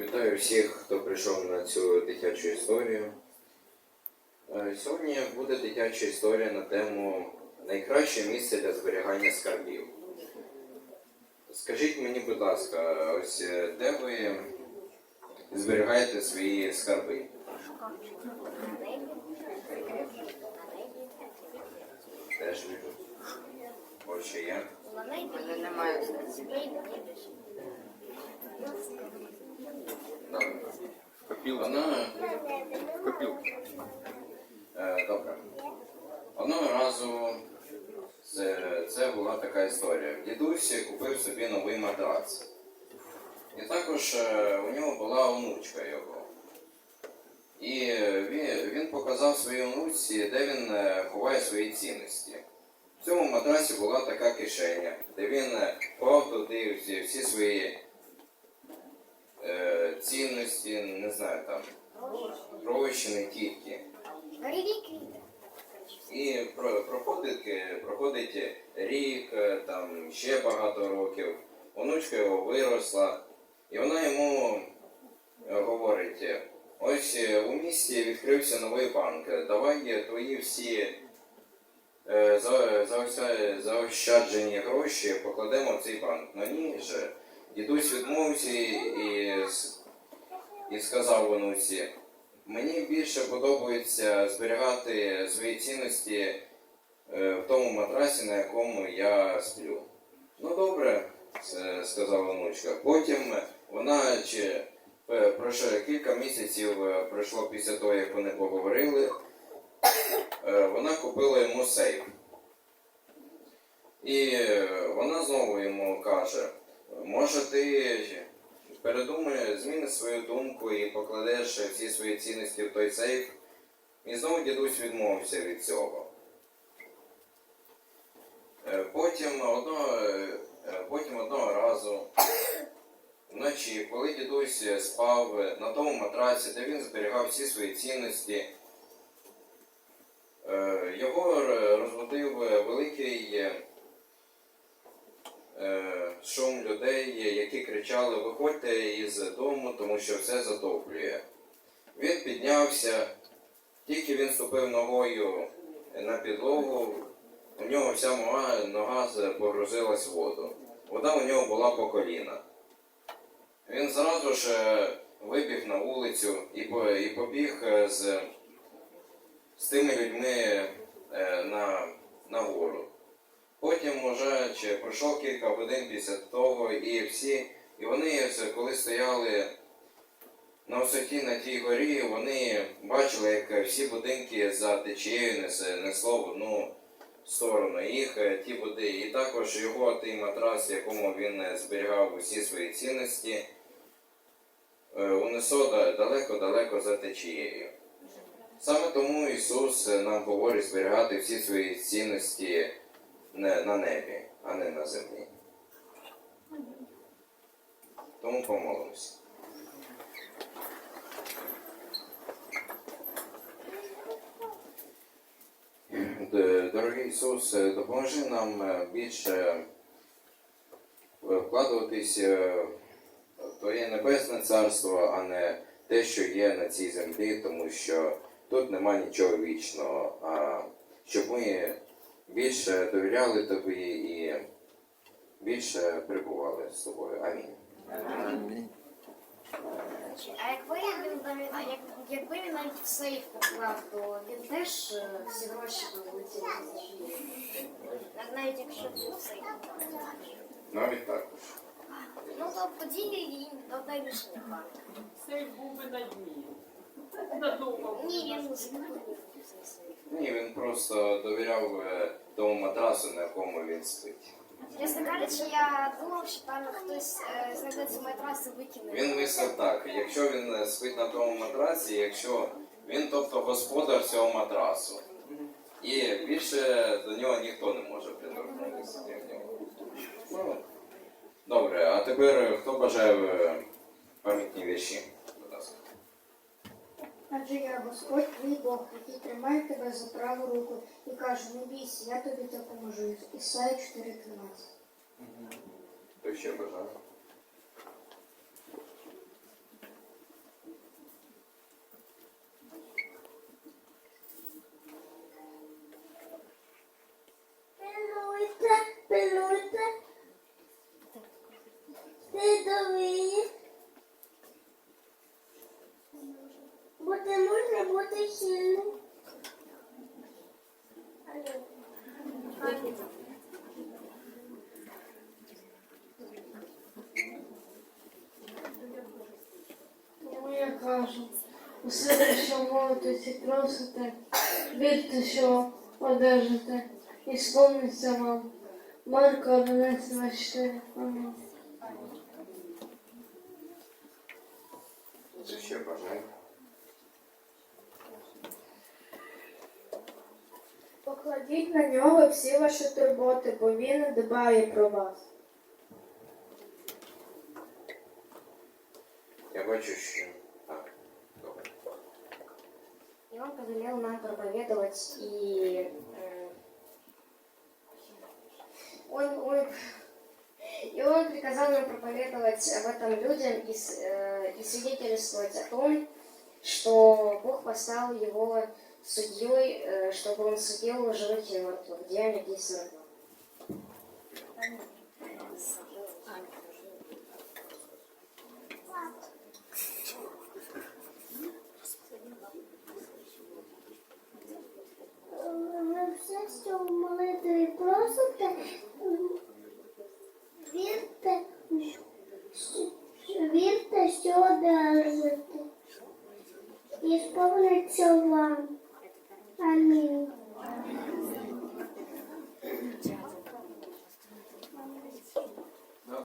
Вітаю всіх, хто прийшов на цю дитячу історію. Е, Сьогодні буде дитяча історія на тему найкраще місце для зберігання скарбів. Скажіть мені, будь ласка, ось е, де ви зберігаєте свої скарби? Теж вижу. Ось ще є. мене немає. Добре. Вона Копілки. Е, Добре. Одного разу це, це була така історія. Дідусь купив собі новий матрац. І також е, у нього була онучка його. І е, він, він показав своїй онуці, де він е, ховає свої цінності. В цьому матрасі була така кишеня, де він ховав туди всі свої е, цінності, не знаю там, гроші, не тільки. І про- проходить, е, проходить рік, е, там ще багато років. Онучка його виросла, і вона йому е, говорить: е, ось е, у місті відкрився новий банк. Давай е, твої всі е, за- заоща- заощаджені гроші покладемо в цей банк. Ну ні же. Дідусь відмовився і, і, сказав онуці. Мені більше подобається зберігати свої цінності е, в тому матрасі, на якому я сплю. Ну добре, сказала внучка. Потім вона чи е, пройшло кілька місяців е, пройшло після того, як вони поговорили. Вона купила йому сейф. І вона знову йому каже, може ти передумай, зміни свою думку і покладеш всі свої цінності в той сейф. І знову дідусь відмовився від цього. Е, Потім одного, е, потім одного разу вночі, коли дідусь спав на тому матраці, де він зберігав всі свої цінності, е, його розбудив кричали Виходьте із дому, тому що все затоплює. Він піднявся, тільки він ступив ногою на підлогу, у нього вся нога, нога погрузилась в воду. Вода у нього була по коліна. Він зразу ж е, вибіг на вулицю і, побіг е, з, з тими людьми е, на, на гору. Потім уже пройшло кілька годин після того, і всі, і вони, коли стояли на висоті на тій горі, вони бачили, як всі будинки за течією нес- несло в одну сторону. Їх е, ті води, і також його той матрас, якому він е, зберігав усі свої цінності, е, унесло далеко-далеко за течією. Саме тому Ісус нам говорить зберігати всі свої цінності на небі, а не на землі. Тому помолимося. Д- Дорогий Ісус, е, допоможи нам е, більше е, вкладуватись е, в Твоє небесне царство, а не те, що є на цій землі, тому що тут нема нічого вічного, а щоб ми більше довіряли тобі і більше перебували з тобою. Амінь. А якби він навіть, як, якби він навіть в сейф поклав, то він теж е, всі гроші полетіли Навіть якщо він в сейф. Навіть також. Ну то їм одне рішення пане. Сейф був би на дні. Надовго. Ні, він закрив цей сейф. Ні, він просто довіряв е, тому матрасу, на якому він спить. Чесно кажучи, я думав, що там хтось е, матрас і викине. Він мислив так, якщо він е, спить на тому матрасі, якщо він, тобто господар цього матрасу. І більше до нього ніхто не може приторкнутися крім нього. Ну, добре, а тепер е, хто бажає е, пам'ятні вірші? каже я, Господь твій Бог, який тримає тебе за праву руку і каже, не бійся, я тобі допоможу. Ісая 4.13. Хто ще бажає? Пилуйте, пилуйте. Ти довий. Ну, я кажу, усе, що молитеся, просите, вірте, що одержите, і сповниться вам. Марко 1124. Амінь. Це ще бажання. Покладіть на нього всі ваші турботи, бо він дбає про вас. Я бачу, що. Так, добре. И он повелел нам проповедовать и э, он, он, и он приказал нам проповедовать об этом людям и, с- э, и свидетельствовать о том, что Бог поставил его судьей, э, чтобы он судил живых и мертвых. Деяние 10 Ви все, що в молитві просите, вірте, що- вірте, що одержите. І сповниться Anne.